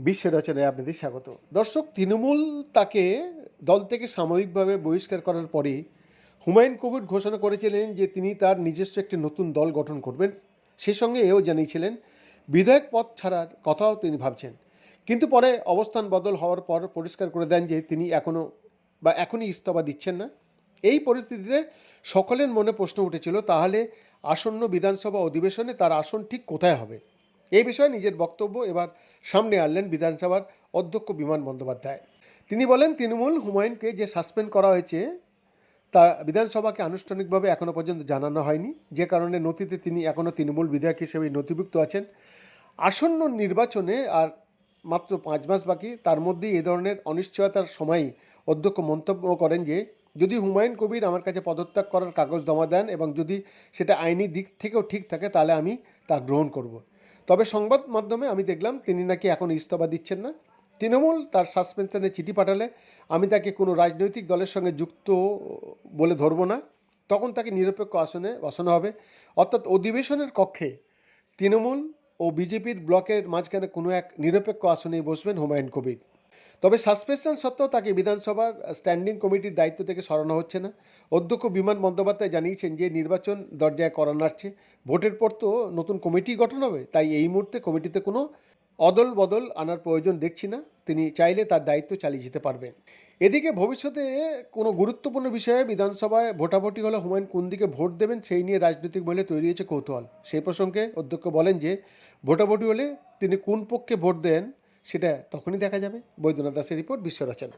বিশ্ব রচনায় আপনাদের স্বাগত। দর্শক, তৃণমূল তাকে দল থেকে সাময়িকভাবে বহিষ্কার করার পরে হুমায়ুন কবির ঘোষণা করেছিলেন যে তিনি তার নিজস্ব একটি নতুন দল গঠন করবেন। সে সঙ্গে এও জানিয়েছিলেন, বিধায়ক পদ ছাড়ার কথাও তিনি ভাবছেন। কিন্তু পরে অবস্থান বদল হওয়ার পর পরিষ্কার করে দেন যে তিনি এখনও বা এখনই ইস্তফা দিচ্ছেন না। এই পরিস্থিতিতে সকলের মনে প্রশ্ন উঠেছিল, তাহলে আসন্ন বিধানসভা অধিবেশনে তার আসন ঠিক কোথায় হবে? এই বিষয়ে নিজের বক্তব্য এবার সামনে আনলেন বিধানসভার অধ্যক্ষ বিমান বন্দ্যোপাধ্যায়। তিনি বলেন, তৃণমূল হুমায়ুনকে যে সাসপেন্ড করা হয়েছে, তা বিধানসভাকে আনুষ্ঠানিকভাবে এখনও পর্যন্ত জানানো হয়নি। যে কারণে নথিতে তিনি এখনও তৃণমূল বিধায়ক হিসেবে নথিভুক্ত আছেন। আসন্ন নির্বাচনে আর মাত্র পাঁচ মাস বাকি, তার মধ্যেই এ ধরনের অনিশ্চয়তার সময়ই অধ্যক্ষ মন্তব্য করেন যে যদি হুমায়ুন কবির আমার কাছে পদত্যাগ করার কাগজ জমা দেন এবং যদি সেটা আইনি দিক থেকেও ঠিক থাকে, তাহলে আমি তা গ্রহণ করব। তবে সংবাদ মাধ্যমে আমি দেখলাম তিনি নাকি এখন ইস্তফা দিচ্ছেন না। তৃণমূল তার সাসপেনশনে চিঠি পাঠালে আমি তাকে কোনো রাজনৈতিক দলের সঙ্গে যুক্ত বলে ধরবো না। তখন তাকে নিরপেক্ষ আসনে বসানো হবে। অর্থাৎ অধিবেশনের কক্ষে তৃণমূল ও বিজেপির ব্লকের মাঝখানে কোনো এক নিরপেক্ষ আসনেই বসবেন হুমায়ুন কবির। তবে সাসপেনশন সত্ত্বেও তাকে বিধানসভার স্ট্যান্ডিং কমিটির দায়িত্ব থেকে সরানো হচ্ছে না। অধ্যক্ষ বিমান বন্দ্যোপাধ্যায় জানিয়েছেন যে নির্বাচন দরজায় করা ভোটের পর তো নতুন কমিটি গঠন হবে, তাই এই মুহূর্তে কমিটিতে কোনো অদল বদল আনার প্রয়োজন দেখছি না। তিনি চাইলে তার দায়িত্ব চালিয়ে যেতে পারবেন। এদিকে ভবিষ্যতে কোনো গুরুত্বপূর্ণ বিষয়ে বিধানসভায় ভোটাভুটি হলে হুমায়ুন কোন দিকে ভোট দেবেন সেই নিয়ে রাজনৈতিক মহলে তৈরি হয়েছে কৌতূহল। সেই প্রসঙ্গে অধ্যক্ষ বলেন যে ভোটাভুটি হলে তিনি কোন পক্ষে ভোট দেন সেটা তখনই দেখা যাবে। বৈদ্যনাথ দাসের রিপোর্ট বিশ্ব রচনা